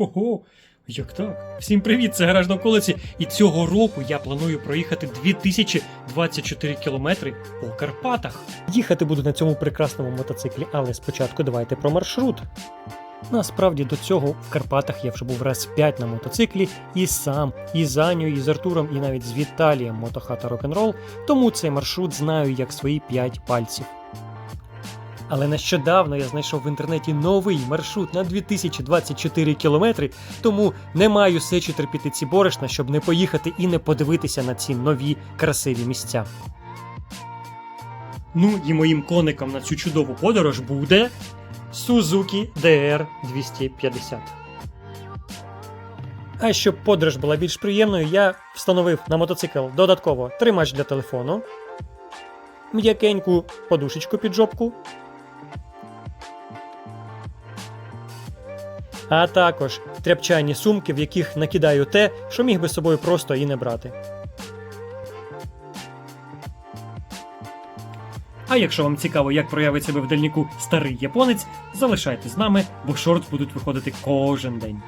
Ого, як так? Всім привіт, це гараж на околиці. І цього року я планую проїхати 2024 кілометри по Карпатах. Їхати буду на цьому прекрасному мотоциклі, але спочатку давайте про маршрут. Насправді до цього в Карпатах я вже був раз п'ять на мотоциклі, і сам, і з Анею, і з Артуром, і навіть з Віталієм мотохата рок-н-рол, тому цей маршрут знаю як свої п'ять пальців. Але нещодавно я знайшов в інтернеті новий маршрут на 2024 кілометри, тому не маю сечі терпіти ці борошна, щоб не поїхати і не подивитися на ці нові красиві місця. Ну і моїм коником на цю чудову подорож буде Suzuki DR 250. А щоб подорож була більш приємною, я встановив на мотоцикл додатково тримач для телефону, м'якеньку подушечку під жопку, а також тряпчані сумки, в яких накидаю те, що міг би з собою просто і не брати. А якщо вам цікаво, як проявить себе в дальніку старий японець, залишайтесь з нами, бо шорт будуть виходити кожен день.